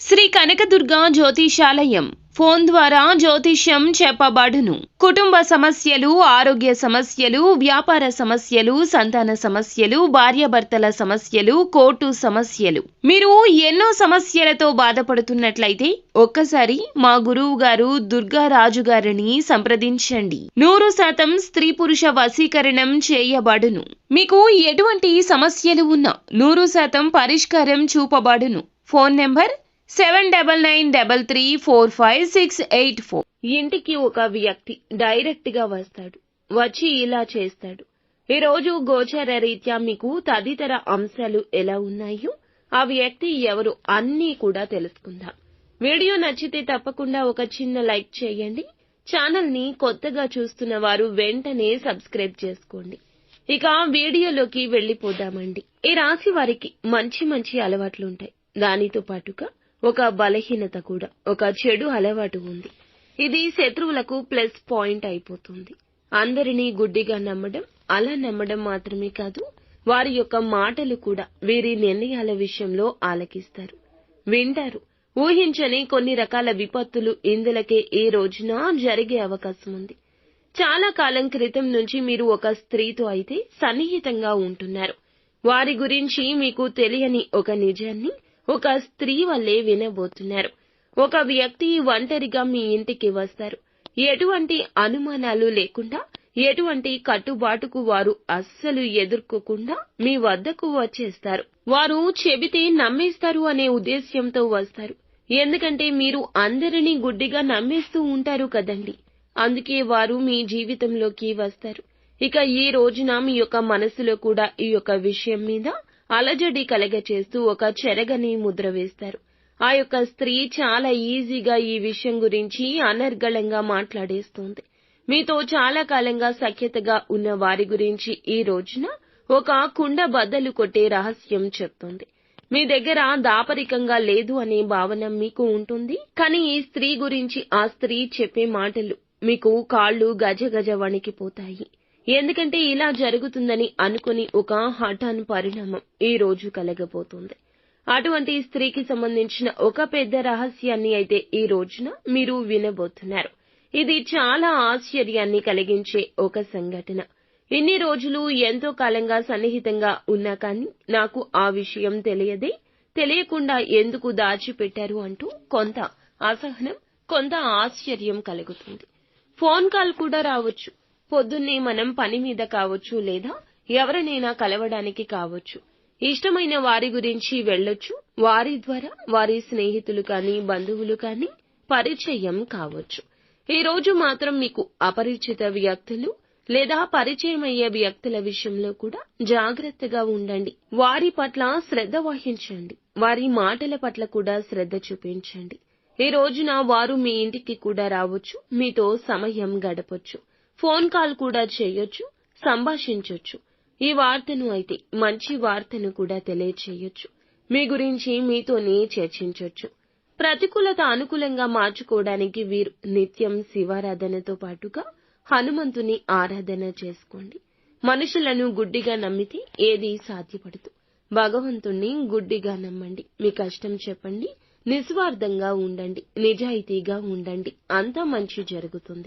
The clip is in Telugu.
శ్రీ కనకదుర్గ జ్యోతిషాలయం. ఫోన్ ద్వారా జ్యోతిష్యం చెప్పబడును. కుటుంబ సమస్యలు ఆరోగ్య సమస్యలు వ్యాపార సమస్యలు సంతాన సమస్యలు భార్యాభర్తల సమస్యలు కోర్టు సమస్యలు. మీరు ఎన్నో సమస్యలతో బాధపడుతున్నట్లయితే ఒక్కసారి మా గురువు గారు దుర్గారాజు గారిని సంప్రదించండి. నూరు శాతం స్త్రీ పురుష వశీకరణం చేయబడును. మీకు ఎటువంటి సమస్యలు ఉన్నా నూరు శాతం పరిష్కారం చూపబడును. Phone number seven double nine double three four five six eight four ఇంటికి ఒక వ్యక్తి డైరెక్ట్గా వస్తాడు. వచ్చి ఇలా చేస్తాడు. ఈరోజు గోచర రీత్యా మీకు తదితర అంశాలు ఎలా ఉన్నాయో ఆ వ్యక్తి ఎవరు అన్నీ కూడా తెలుసుకుందాం. వీడియో నచ్చితే తప్పకుండా ఒక చిన్న లైక్ చేయండి. ఛానల్ని కొత్తగా చూస్తున్న వారు వెంటనే సబ్స్క్రైబ్ చేసుకోండి. ఇక వీడియోలోకి వెళ్ళిపోదామండి ఈ రాశి వారికి మంచి మంచి అలవాట్లుంటాయి. దానితో పాటుగా ఒక బలహీనత కూడా ఒక చెడు అలవాటు ఉంది. ఇది శత్రువులకు ప్లస్ పాయింట్ అయిపోతుంది. అందరినీ గుడ్డిగా నమ్మడం అలా నమ్మడం మాత్రమే కాదు వారి యొక్క మాటలు కూడా వీరి నిర్ణయాల విషయంలో ఆలకిస్తారు. వింటారు. ఊహించని కొన్ని రకాల విపత్తులు ఇందులకే ఈ రోజున జరిగే అవకాశం ఉంది. చాలా కాలం క్రితం నుంచి మీరు ఒక స్త్రీతో అయితే సన్నిహితంగా ఉంటున్నారు. వారి గురించి మీకు తెలియని ఒక నిజాన్ని ఒక స్త్రీ వల్లే వినబోతున్నారు. ఒక వ్యక్తి ఒంటరిగా మీ ఇంటికి వస్తారు. ఎటువంటి అనుమానాలు లేకుండా ఎటువంటి కట్టుబాటుకు వారు అస్సలు ఎదుర్కోకుండా మీ వద్దకు వచ్చేస్తారు. వారు చెబితే నమ్మేస్తారు అనే ఉద్దేశ్యంతో వస్తారు. ఎందుకంటే మీరు అందరినీ గుడ్డిగా నమ్మేస్తూ ఉంటారు కదండి. అందుకే వారు మీ జీవితంలోకి వస్తారు. ఇక ఈ రోజున మీ యొక్క మనసులో కూడా ఈ యొక్క విషయం మీద అలజడి కలగచేస్తూ ఒక చెరగని ముద్ర వేస్తారు. ఆ యొక్క స్త్రీ చాలా ఈజీగా ఈ విషయం గురించి అనర్గళంగా మాట్లాడేస్తుంది. మీతో చాలా కాలంగా సఖ్యతగా ఉన్న వారి గురించి ఈ రోజున ఒక కుండ బద్దలు కొట్టే రహస్యం చెప్తుంది. మీ దగ్గర దాపరికంగా లేదు అనే భావన మీకు ఉంటుంది? కానీ ఈ స్త్రీ గురించి ఆ స్త్రీ చెప్పే మాటలు మీకు కాళ్ళు గజ గజ వణికిపోతాయి. ఎందుకంటే ఇలా జరుగుతుందని అనుకుని ఒక హఠాన్ పరిణామం ఈ రోజు కలగబోతుంది. అటువంటి స్త్రీకి సంబంధించిన ఒక పెద్ద రహస్యాన్ని అయితే ఈ రోజున మీరు వినబోతున్నారు. ఇది చాలా ఆశ్చర్యాన్ని కలిగించే ఒక సంఘటన. ఇన్ని రోజులు ఎంతో కాలంగా సన్నిహితంగా ఉన్నా కానీ నాకు ఆ విషయం తెలియదే తెలియకుండా ఎందుకు దాచిపెట్టారు అంటూ కొంత అసహనం కొంత ఆశ్చర్యం కలుగుతుంది. ఫోన్ కాల్ కూడా రావచ్చు. పొద్దున్నే మనం పని మీద కావచ్చు లేదా ఎవరినైనా కలవడానికి కావచ్చు. ఇష్టమైన వారి గురించి వెళ్ళొచ్చు. వారి ద్వారా వారి స్నేహితులు కానీ బంధువులు కానీ పరిచయం కావచ్చు. ఈ రోజు మాత్రం మీకు అపరిచిత వ్యక్తులు లేదా పరిచయం అయ్యే వ్యక్తుల విషయంలో కూడా జాగ్రత్తగా ఉండండి. వారి పట్ల శ్రద్ధ వహించండి. వారి మాటల పట్ల కూడా శ్రద్ధ చూపించండి. ఈ రోజున వారు మీ ఇంటికి కూడా రావచ్చు. మీతో సమయం గడపొచ్చు. ఫోన్ కాల్ కూడా చేయొచ్చు సంభాషించొచ్చు. ఈ వార్తను అయితే మంచి వార్తను కూడా తెలియచేయొచ్చు. మీ గురించి మీతోనే చర్చించొచ్చు. ప్రతికూలత అనుకూలంగా మార్చుకోవడానికి వీరు నిత్యం శివారాధనతో పాటుగా హనుమంతుని ఆరాధన చేసుకోండి. మనుషులను గుడ్డిగా నమ్మితే ఏది సాధ్యపడదు. భగవంతుణ్ణి గుడ్డిగా నమ్మండి. మీ కష్టం చెప్పండి. నిస్వార్థంగా ఉండండి. నిజాయితీగా ఉండండి. అంతా మంచి జరుగుతుంది.